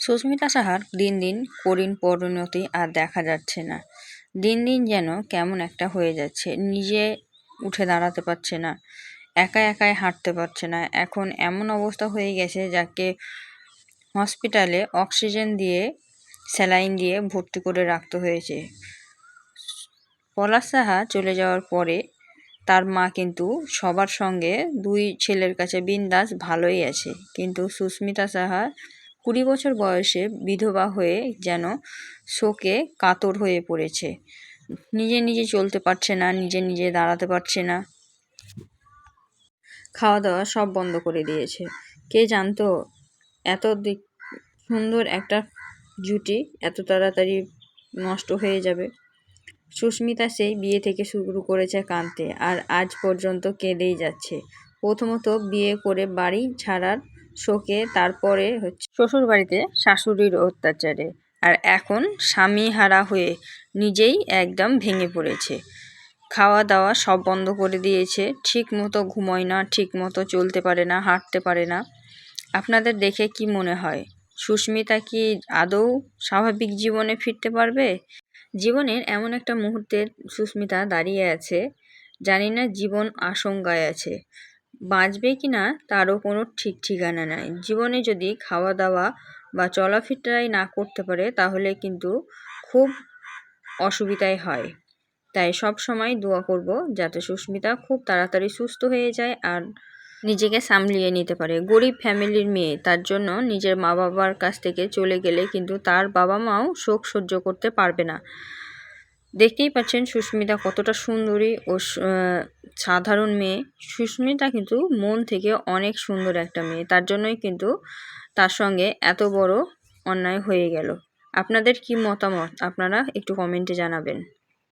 সুস্মিতা সাহার দিন দিন করিন পরিণতি আর দেখা যাচ্ছে না। দিন দিন যেন কেমন একটা হয়ে যাচ্ছে, নিজে উঠে দাঁড়াতে পারছে না একা একাই হাঁটতে পারছে না। এখন এমন অবস্থা হয়ে গেছে যাকে হসপিটালে অক্সিজেন দিয়ে, স্যালাইন দিয়ে ভর্তি করে রাখতে হয়েছে। পলাশ সাহা চলে যাওয়ার পরে তার মা কিন্তু সবার সঙ্গে দুই ছেলের কাছে বিন্দাস ভালোই আছে। কিন্তু সুস্মিতা সাহা কুড়ি বছর বয়সে বিধবা হয়ে যেন শোকে কাতর হয়ে পড়েছে। নিজে নিজে চলতে পারছে না, নিজে নিজে দাঁড়াতে পারছে না। খাওয়া দাওয়া সব বন্ধ করে দিয়েছে। কে জানতো এত সুন্দর একটা জুটি এত তাড়াতাড়ি নষ্ট হয়ে যাবে। সুস্মিতা সেই বিয়ে থেকে শুরু করেছে কাঁদতে, আর আজ পর্যন্ত কেঁদেই যাচ্ছে। প্রথমত বিয়ে করে বাড়ি ছাড়ার শোকে, তারপরে হচ্ছে শ্বশুর বাড়িতে শাশুড়ির অত্যাচারে। আর এখন স্বামী হারা হয়ে নিজেই একদম ভেঙে পড়েছে। খাওয়া দাওয়া সব বন্ধ করে দিয়েছে। ঠিক মতো ঘুমোয় না ঠিক মতো চলতে পারে না, হাঁটতে পারে না। আপনাদের দেখে কি মনে হয়? সুস্মিতা কি আদৌ স্বাভাবিক জীবনে ফিরতে পারবে? জীবনের এমন একটা মুহূর্তে সুস্মিতা দাঁড়িয়ে আছে, জানি না জীবন আশঙ্কায় আছে। বাঁচবে কি না তারও কোনো ঠিক ঠিকানা নাই। জীবনে যদি খাওয়া দাওয়া বা চলাফেরাই না করতে পারে, তাহলে কিন্তু খুব অসুবিধাই হয়। তাই সব সময় দোয়া করব যাতে সুস্মিতা খুব তাড়াতাড়ি সুস্থ হয়ে যায় আর নিজেকে সামলিয়ে নিতে পারে। গরিব ফ্যামিলির মেয়ে, তার জন্য নিজের মা বাবার কাছ থেকে চলে গেলে কিন্তু তার বাবা মাও শোক সহ্য করতে পারবে না। দেখতেই পাচ্ছেন সুস্মিতা কতটা সুন্দরী ও সাধারণ মেয়ে, সুস্মিতা কিন্তু মন থেকে অনেক সুন্দর একটা মেয়ে। তার জন্যই কিন্তু তার সঙ্গে এত বড় অন্যায় হয়ে গেল। আপনাদের কি মতামত? আপনারা একটু কমেন্টে জানাবেন।